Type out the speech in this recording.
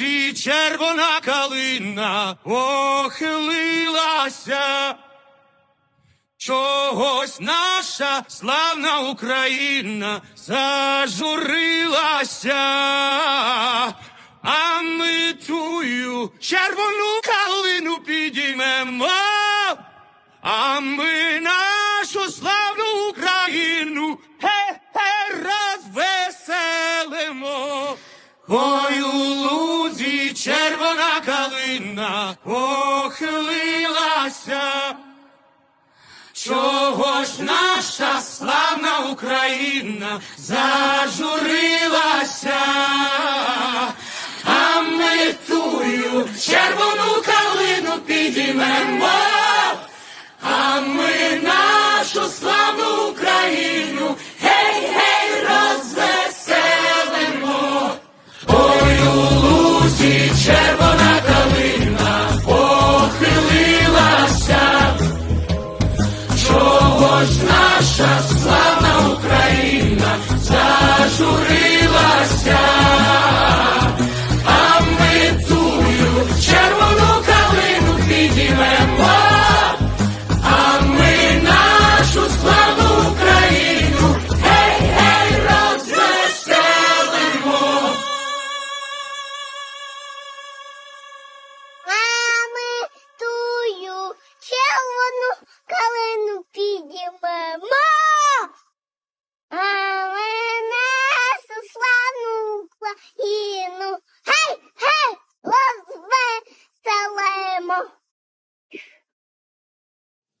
лузі червона калина похилилася. Чогось наша славна Україна зажурилася, а ми тую червону калину підіймемо, а ми нашу славну Україну ге-ге розвеселимо. Ой, калина похилилася. Чого ж наша славна Україна зажурилася, а ми тую червону калину підіймемо, а ми нашу славну Україну гей, гей, розвеселимо. Ой, у лузі Ж наша славна Україна зажурилася,